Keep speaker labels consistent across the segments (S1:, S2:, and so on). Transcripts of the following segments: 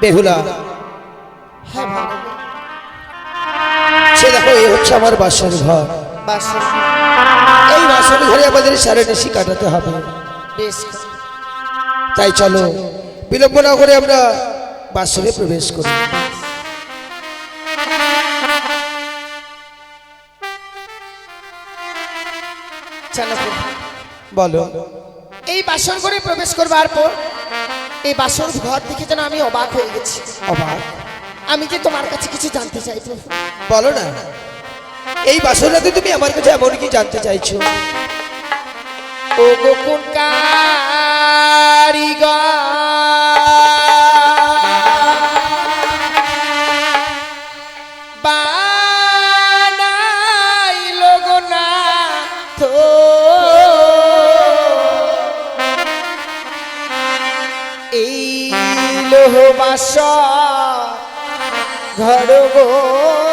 S1: বেহুলা। সে দেখো এই হচ্ছে আমার বাসন ঘর। এই বাসর ঘরে আমাদের সারা নিশি কাটাতে হবে। তাই চলো বিলম্ব না করে আমরা বাসনে প্রবেশ করি। বলো।
S2: এই বাসন ঘরে প্রবেশ করবার পর এই বাসর ঘর দেখে যেন আমি অবাক হয়ে গেছি।
S1: অবাক?
S2: আমি যে তোমার কাছে কিছু জানতে চাই
S1: বলো না। এই বাসরাতে তুমি আমার কাছে এমন কি জানতে চাইছো?
S2: ও গোকুন বানাইল লোহবাস ঘর গো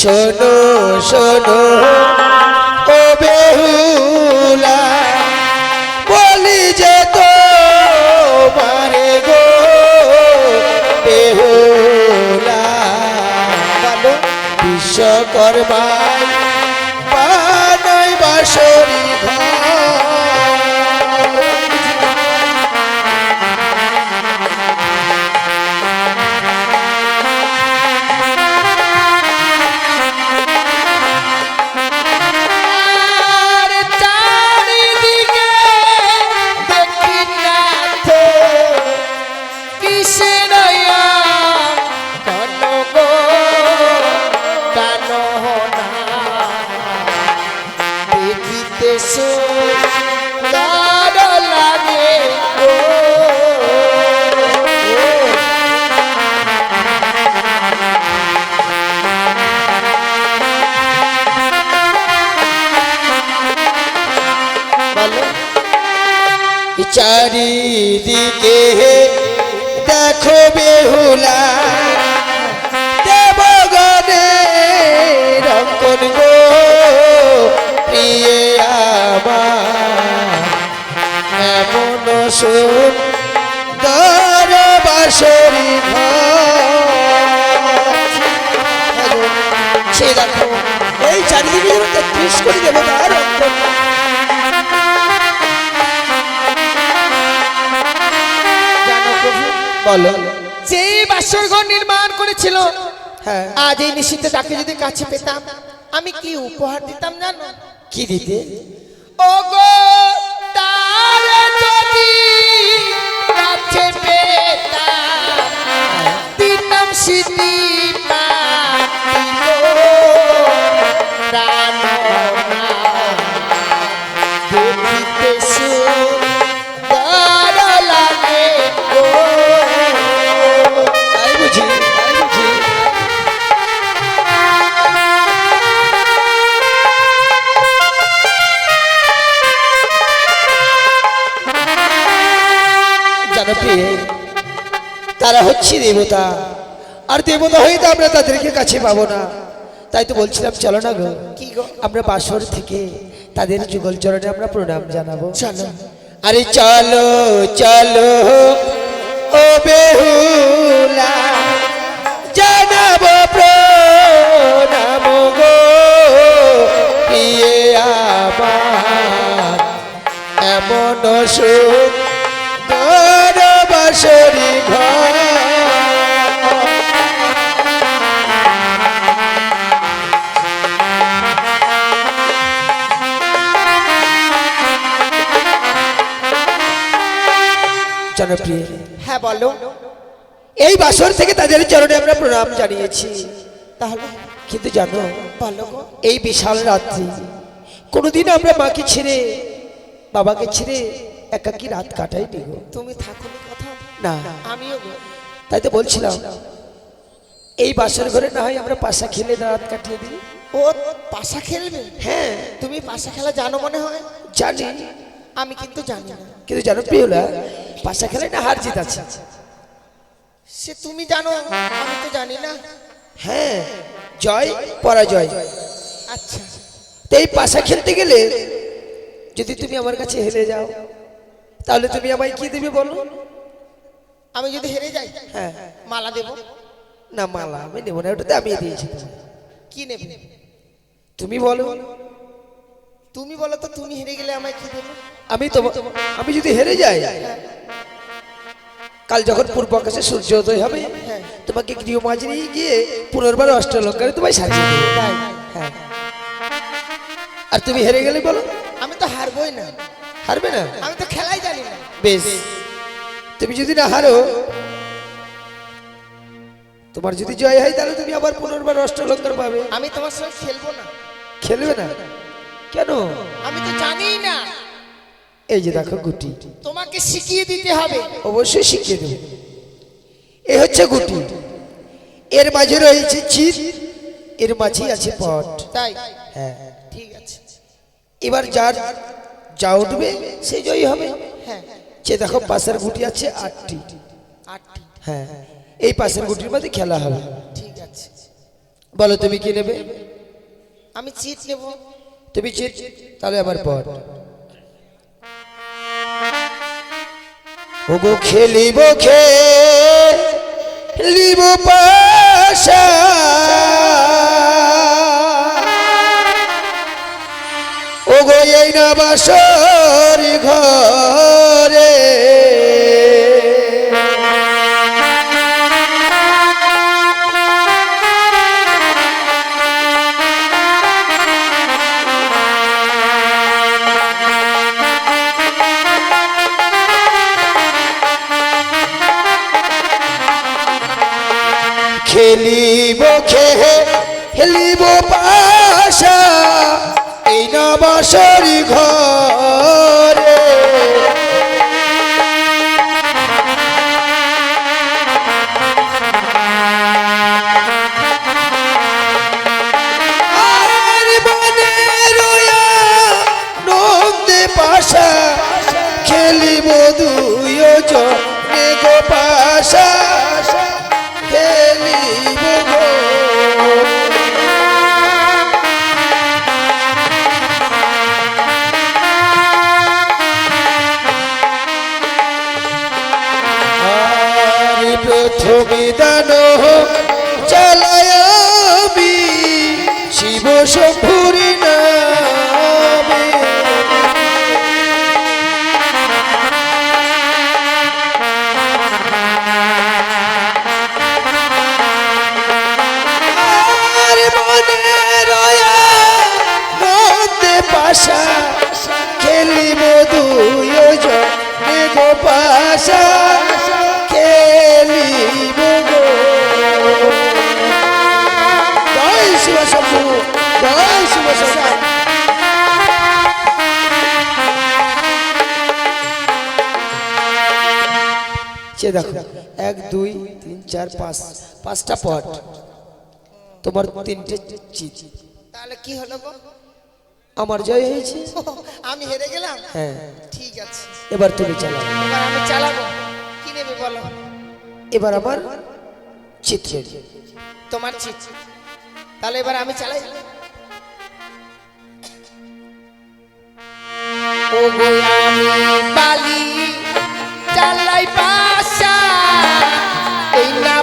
S1: শোনো শোনো ও বেহুলা বলি যে তো মারে গো বেহুলা।
S2: বলো চারিদিকে দেখো
S1: বেহুলা। দেবগণে রঙ্কন গো, প্রিয়ে আমার। এমন সুন্দর বাসরি সে দেখো, এই চারিদিকে যেন তেত্রিশ করে দেবো তার বলো
S2: যে বাসর ঘর নির্মাণ করেছিল
S1: হ্যাঁ।
S2: আজ এই নিশীতে তাকে যদি কাছে পেতাম আমি কি উপহার দিতাম জানো?
S1: কি দিতে?
S2: ও গো তারে যদি কাছে পেতাম দিতাম স্মৃতি প্রাণ
S1: হচ্ছে দেবতা। আর দেবতা হয়ে তো আমরা তাদেরকে কাছে পাবো না। তাই তো বলছিলাম চলো না গো।
S2: কি গো?
S1: আমরা বাসর থেকে তাদের যুগল চরণে আমরা প্রণাম জানাব।
S2: চলো।
S1: আরে চলো চলো ও বেহুলা জানাব প্রণাম গো আমার। এমন সুন্দর বাসরি ঘর জনপ্রিয়।
S2: হ্যাঁ বলো।
S1: এই বাসর থেকে তাদের চরণে আমরা প্রণাম জানিয়েছি।
S2: তাহলে?
S1: কিন্তু জানো
S2: বলো
S1: এই বিশাল রাত্রি কোনোদিন আমরা মাকে ছেড়ে বাবাকে ছেড়ে একাকি রাত কাটাই গো।
S2: তুমি থাকো না আমিও
S1: তাই তো বলছিলাম এই বাসর ঘরে না হয় আমরা পাশা খেলে রাত কাটিয়ে দিই।
S2: ও পাশা খেলবে?
S1: হ্যাঁ।
S2: তুমি পাশা খেলা জানো মনে হয়?
S1: জানি।
S2: আমি কিন্তু জানি না।
S1: কিন্তু জানো প্রিয়লা পাশা খেলে না হার জিত আছে?
S2: সে তুমি জানো আমি তো জানি না।
S1: হ্যাঁ জয় পরাজয়।
S2: আচ্ছা।
S1: তো এই পাশা খেলতে গেলে যদি তুমি আমার কাছে হেরে যাও তাহলে তুমি আমায় কি দেবে বলো?
S2: আমি যদি হেরে যাই
S1: হ্যাঁ।
S2: মালা দেব?
S1: না মালা আমি নেব না ওটাতে আমি দিয়েছি।
S2: কি নেবে?
S1: তুমি বলো।
S2: তুমি বলো তো তুমি হেরে গেলে আমায় কি দেবে?
S1: আমি তো আমি যদি হেরে যাই কাল যখন পূর্ব আকাশে সূর্যোদয় হবে
S2: হ্যাঁ।
S1: তোমাকে গৃহ মাঝে নিয়ে গিয়ে পুনর্বার অষ্টলঙ্কারে তোমায় সাজিয়ে দেবো। হ্যাঁ। আর তুমি হেরে গেলে বলো?
S2: আমি তো হারবই না।
S1: হারবে না?
S2: আমি তো খেলাই জানি না।
S1: বেশ। তুমি যদি না হারো তোমার যদি জয় হয় তাহলে তুমি আবার পুনর্বার অষ্টলঙ্কার পাবে।
S2: আমি তোমার সঙ্গে খেলব না?
S1: খেলবে না। কেন?
S2: আমি তো জানি না।
S1: এই যে দেখো গুটি।
S2: তোমাকে শিখিয়ে দিতে হবে।
S1: অবশ্যই শিখিয়ে দেব। এ হচ্ছে গুটি। এর মাঝে রয়েছে চিত এর মাঝেই আছে পট।
S2: তাই?
S1: হ্যাঁ।
S2: ঠিক আছে।
S1: এবার যার যা উঠবে সে জয়ী হবে।
S2: হ্যাঁ।
S1: যে দেখো পাশের গুটি আছে আটটি।
S2: আটটি।
S1: হ্যাঁ। এই পাশের গুটির মধ্যে খেলা হবে।
S2: ঠিক আছে।
S1: বলো তুমি কি নেবে?
S2: আমি চিট নেব।
S1: তুমি চিত তাহলে আবার পর ওগো খেলিব খেলিব পাশা। ওগো এই না বাসর ঘরে খেলিব খেলিব পাশা। এই না বাসরি ঘরে। দুই তিন চার পাঁচ। পাঁচটা পট তোমার তিনটে
S2: তাহলে কি হলো গো?
S1: আমার জয় হয়েছে।
S2: আমি হেরে গেলাম?
S1: হ্যাঁ।
S2: ঠিক আছে।
S1: এবার তুমি চালাও।
S2: এবার আমি চালাবো। কি নেবে বলো?
S1: এবার আমার চিত্রে
S2: তোমার চিট তাহলে এবার আমি চালাই। ও গো আমি বালি চালাই না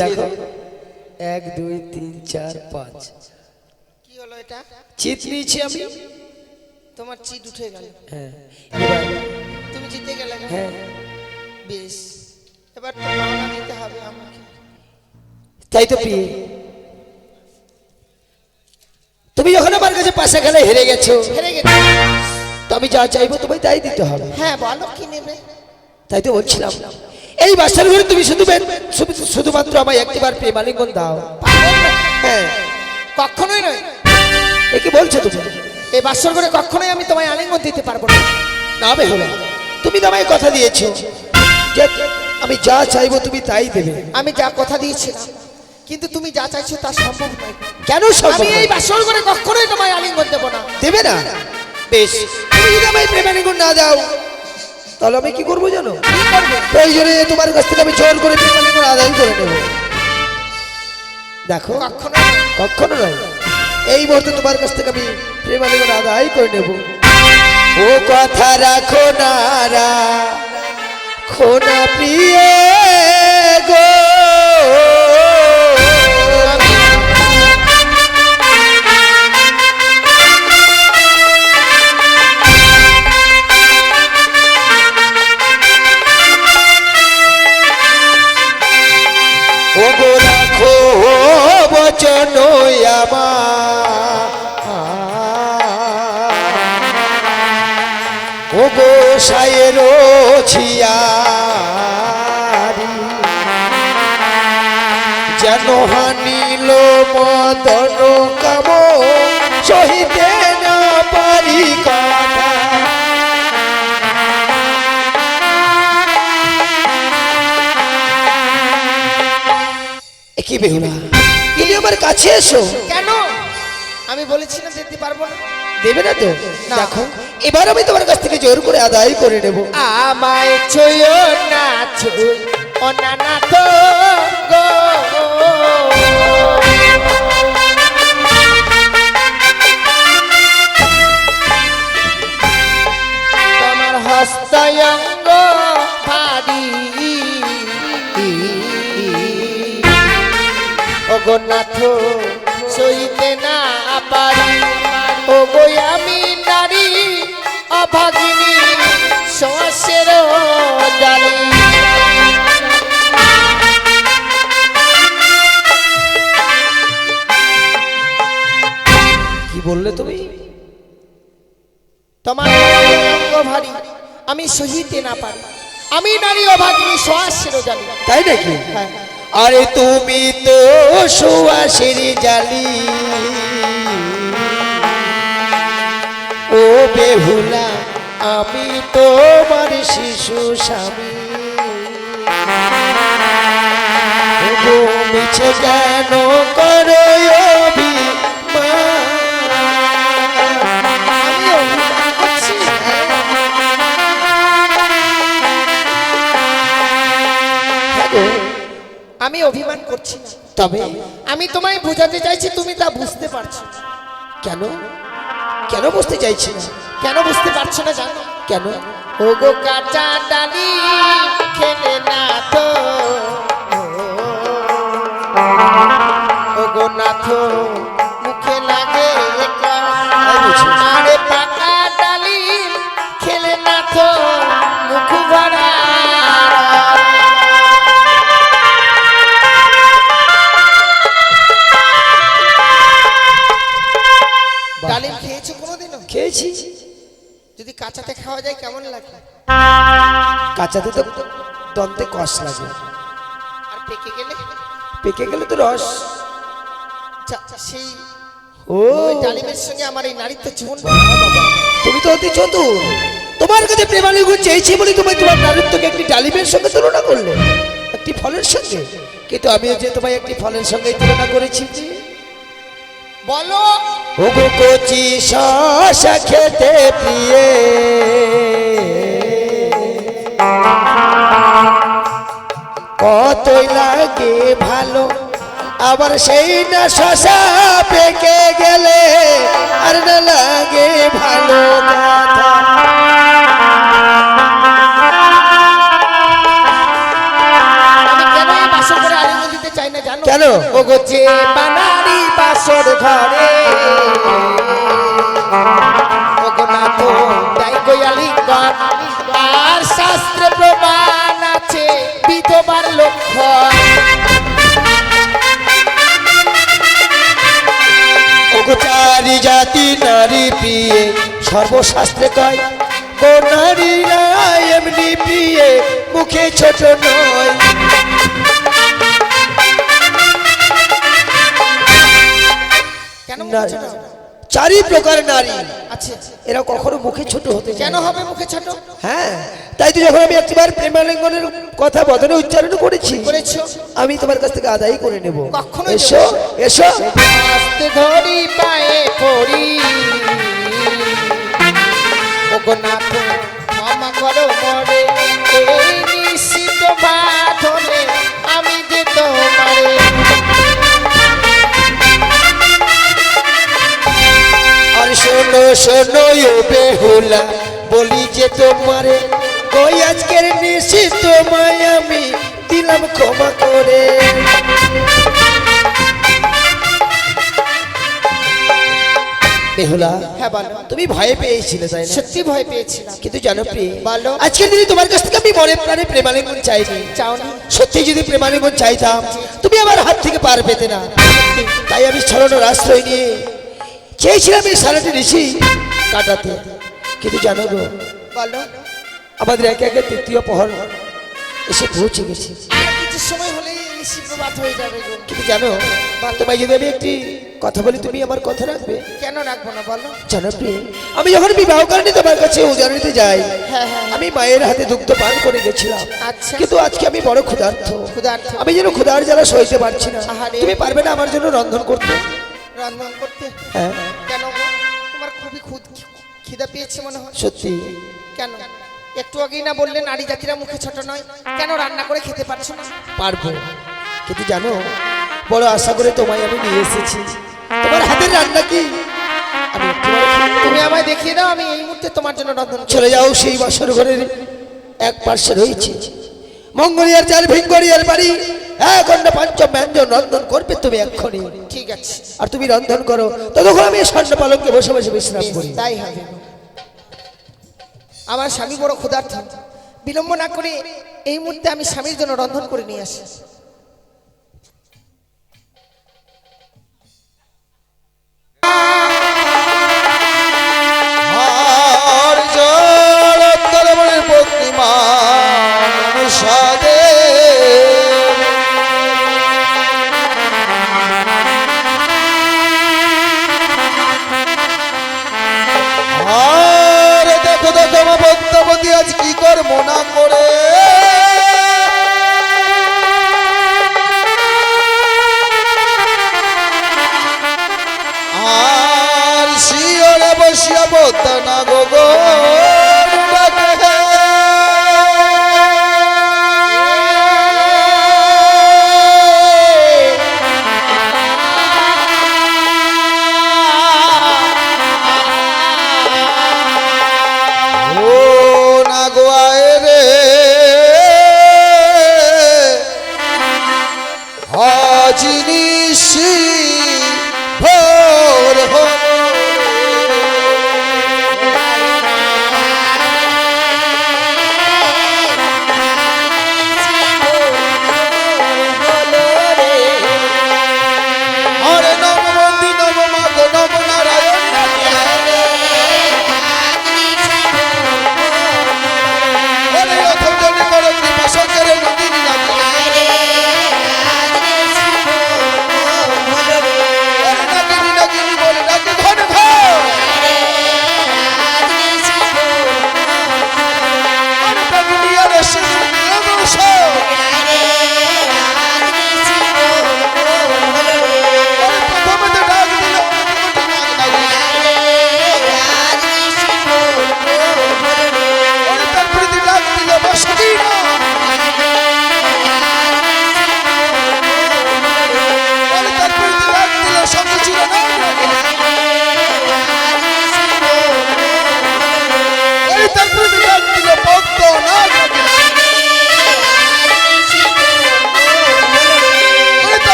S1: দেখো। এক দুই তিন চার পাঁচ।
S2: কি হলো এটা?
S1: চিত নিয়েছি আমি।
S2: তোমার চিট উঠে গেল।
S1: হ্যাঁ। এবার
S2: তুমি জিতে গেলে
S1: হ্যাঁ।
S2: বেশ। এবার তো পাওনা দিতে হবে আমাকে।
S1: তাই তো প্রিয়ে। তুমি যখন আমার কাছে পাশে খেলে হেরে গেছো।
S2: হেরে গেছে।
S1: তো আমি যা চাইব তোমায় তাই দিতে হবে।
S2: হ্যাঁ বলো কি নেবে?
S1: তাই তো বলছিলাম। এই বাসার ঘরে তুমি শুধু শুধুমাত্র আমায় একটিবার প্রেমালিঙ্গন দাও? হ্যাঁ।
S2: কখনোই নয়।
S1: এ কি বলছো তুমি?
S2: এই বাসর করে কখনোই আমি তোমায় আলিঙ্গন দিতে পারব না।
S1: না বে হবে তুমি তো আমায় কথা দিয়েছ যে আমি যা চাইব তুমি তাই দেবে।
S2: আমি যা কথা দিয়েছিলাম। কিন্তু তুমি যা চাইছো তা সম্ভব নয়।
S1: কেন সম্ভব
S2: আমি এই? বাসর করে কখনোই তোমায় আলিঙ্গন দেবো না।
S1: দেবে না? বেশ। তুমি যদি আমায় প্রেমালিঙ্গন না দাও তাহলে আমি কি করব জানো?
S2: করবে?
S1: প্রয়োজনে তোমার কাছ থেকে আমি জোর করে প্রেমালিঙ্গন আদায় করে নেব। দেখো
S2: কখনো।
S1: কখনো নয়। এই মুহূর্তে তোমার কাছ থেকে আমি প্রেমালিঙ্গন আদায় করে নেব। ও কথা রাখো না খোনা প্রিয় গো। ও গো রাখো বচন আমার ও গো সায়ের ছিয়ারি। যেন হানিল মদন কাম, সহিতে না পারি কি বেহুলা তুমি আমার কাছে এসো।
S2: কেন? আমি বলেছি না দিতে পারব না।
S1: দেবে না তো? দেখো এবার আমি তোমার কাছ থেকে জোর করে আদায় করে নেব।
S2: আমায় ছুঁয়ো না ছুঁই ও না না তো গো। তোমার হস্তয়ঙ্গ অগনাথ সইতে না পারি। ও গো আমি নারী অভাগিনী শ্বাসের জালি
S1: কি বললে তুমি?
S2: তোমার ভারী আমি সহিতে না পারি। আমি নারী অভাগিনী শ্বাসের জালি
S1: তাই নাকি?
S2: হ্যাঁ।
S1: আরে তুমি তো সুয়াসের জালি ও বেহুলা, আমি তোমার শিশু স্বামী মিছে কেন করো অভিমান?
S2: আমি অভিমান করছি। না
S1: তবে
S2: আমি তোমায় বোঝাতে চাইছি তুমি তা বুঝতে পারছ।
S1: কেন? কেন বুঝতে চাইছি না?
S2: কেন বুঝতে পারছ না জানো?
S1: কেন?
S2: ও গো কাঁচা ডালি খেলে না তো। ও গো নাথ কাঁচাতে খাওয়া যায় কেমন লাগে?
S1: কাঁচাতে তো দন্তে কষ লাগে।
S2: আর পেকে গেলে?
S1: পেকে গেলে তো রস।
S2: সেই
S1: ও।
S2: ডালিমের সঙ্গে আমার এই নারীত্ব জীবন
S1: তুমি তো অতি চতুর। তোমার কাছে প্রেমালি গুণ চেয়েছি বলে তুমি তোমার নারীত্বকে একটি ডালিমের সঙ্গে তুলনা করলে। একটি ফলের সঙ্গে। কিন্তু আমিও যে তোমায় একটি ফলের সঙ্গে তুলনা করেছি।
S2: বলো
S1: ওগো কচি শশা খেতে পিয়ে। কতই লাগে ভালো, আবার সেই না শশা পেকে গেলে, আর না লাগে ভালো কথা।
S2: যে বানারি বাসর ঘরে জগন্নাথ তাই গোয়ালি কর আর শাস্ত্রে প্রমাণ আছে বিধবার লক্ষণ
S1: ওগো চারি জাতি নারী প্রিয়ে সর্বশাস্ত্রে কয় ও নারীরা এমনি প্রিয়ে মুখে ছোট নয় না? চারি প্রকার নারী।
S2: আচ্ছা
S1: এরা কখনো মুখে ছোট হতে
S2: কেন হবে মুখে ছোট?
S1: হ্যাঁ তাই তো যখন আমি একবার প্রেমালিঙ্গনের কথা বদলে উচ্চারণ করেছি
S2: করেছ?
S1: আমি তোমার কাছ থেকে আদায় করে নেব।
S2: কখনোই
S1: এসো
S2: না।
S1: এসো।
S2: আস্তে ধরি পায়ে পড়ি। ওগনাথ ক্ষমা করো মরে
S1: শোনো বেহুলা বলি যে তোমারে ওই আজকের নিশি তোমায় আমি দিলাম ক্ষমা করে। বেহুলা
S2: হ্যাঁ বলো।
S1: তুমি ভয় পেয়েছিলে তাই না?
S2: সত্যি ভয় পেয়েছিলাম।
S1: কিন্তু জানো প্রিয়
S2: বলো।
S1: আজকের দিনে তোমার কাছ থেকে আমি মনে প্রাণে প্রেমালিঙ্গন চাইনি।
S2: চাওনি।
S1: সত্যি যদি প্রেমালিঙ্গন চাইতাম তুমি আমার হাত থেকে পার পেতে না। তাই আমি ছড়ানোর আশ্রয় নিয়ে চেয়েছিলাম এই সারাটি ঋষি কাটাতে। কিন্তু জানো গো
S2: বলো।
S1: আমাদের একে একে তৃতীয় পহর এসে পৌঁছে গেছি।
S2: কিছু সময় হলেই ঋষি প্রভাত হয়ে যাবে গো।
S1: কিন্তু জানো তোমায় যদি আমি একটি কথা বলি তুমি আমার কথা রাখবে?
S2: কেন রাখব না বলো।
S1: জানো প্রিয় আমি যখন বিবাহ কারণে তোমার কাছে উদাহরণীতে যাই।
S2: হ্যাঁ, হ্যাঁ।
S1: আমি মায়ের হাতে দুগ্ধ পান করে গেছিলাম।
S2: আচ্ছা।
S1: কিন্তু আজকে আমি বড় ক্ষুধার্থ। আমি যেন ক্ষুধার জ্বালা সইতে পারছি না। তুমি পারবে না আমার জন্য রন্ধন করতে।
S2: রন্ধন করতে?
S1: হ্যাঁ।
S2: খিদা পেয়েছে মনে হয়।
S1: সত্যি।
S2: কেন? একটু আগেই না বললে নারী জাতিরা মুখে ছোট নয়। কেন রান্না করে খেতে পারছ না?
S1: পারব। কিন্তু জানো বড় আশা করে তোমায় আমি নিয়ে এসেছি। তোমার হাতের রান্না কি? আমি
S2: তুমি আমায় দেখিয়ে দাও আমি এই মুহূর্তে তোমার জন্য রন্ধন
S1: চলে যাও সেই বাসর ঘরের এক পার্শ্বে রয়েছে। মঙ্গলিয়ার চার ভিঙ্গরিয়ার বাড়ি। এক অন্য পঞ্চ ব্যঞ্জন রন্ধন করবে তুমি এক্ষণি
S2: ঠিক আছে।
S1: আর তুমি রন্ধন করো। ততক্ষণ আমি স্বর্ণ পালঙ্কে বসে বসে বিশ্রাম করি।
S2: তাই হবে। আমার স্বামী বড় ক্ষুধার্থ। বিলম্ব না করে এই মুহূর্তে আমি স্বামীর জন্য রন্ধন করে নিয়ে আসি।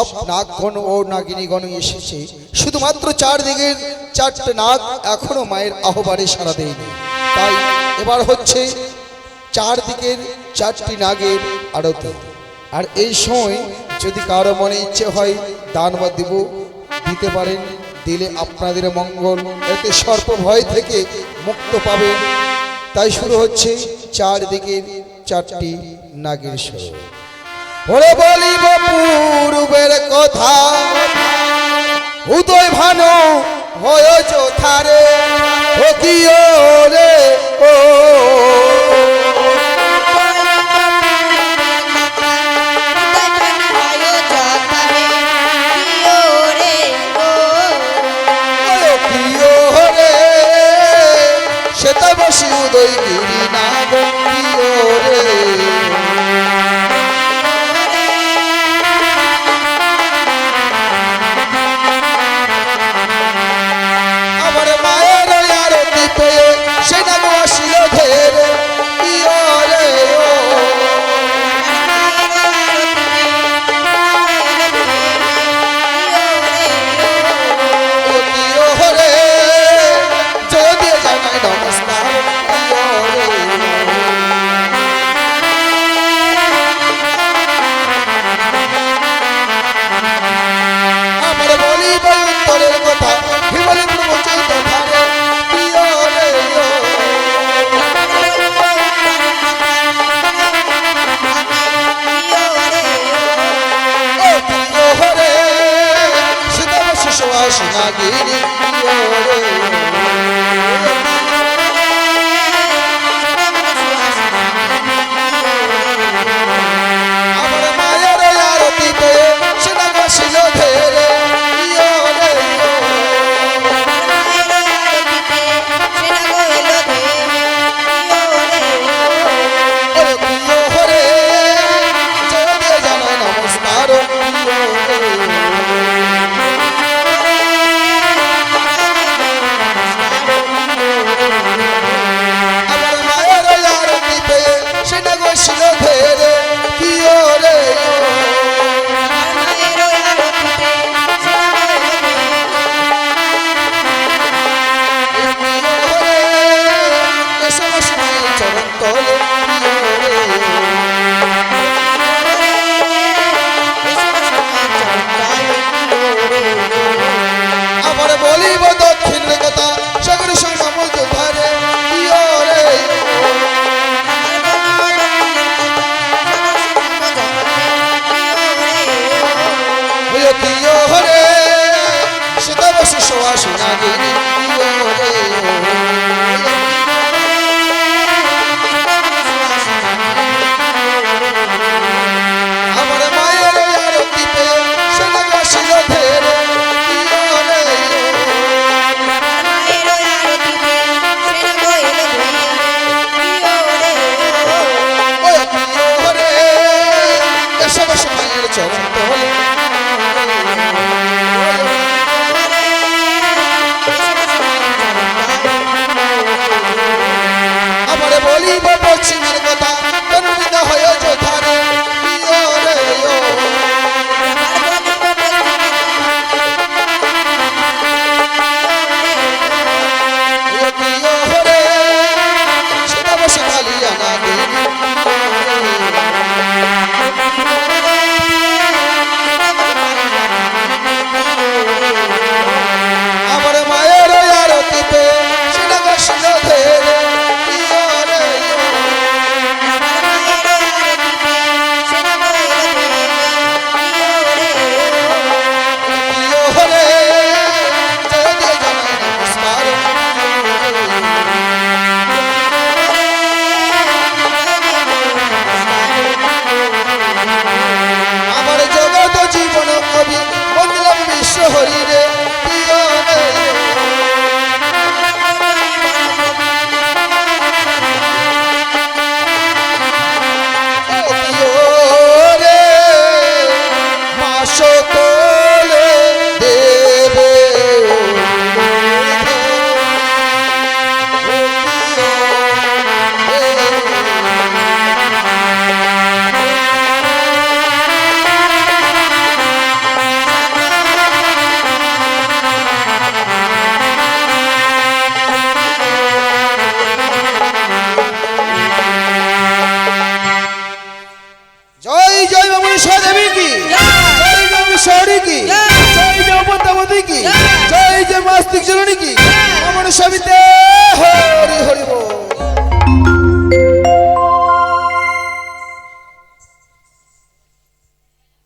S3: সব নাগণ ও নাগিনীগণ এসেছে। শুধুমাত্র চারদিকের চারটে নাগ এখনও মায়ের আহ্বানে সারা দেয়নি। তাই এবার হচ্ছে চারদিকের চারটি নাগের আড়তে আর এই সময় যদি কারও মনে ইচ্ছে হয় দান বা দেব, দিতে পারেন। দিলে আপনাদের মঙ্গল। এতে সর্প ভয় থেকে মুক্ত পাবেন তাই শুরু হচ্ছে চারদিকের চারটি নাগের স্বর ওরে বলিব পূর্বের কথা। উদয় ভানো হয়ে চোথারে ও রে ও। সেটা বসি উদয়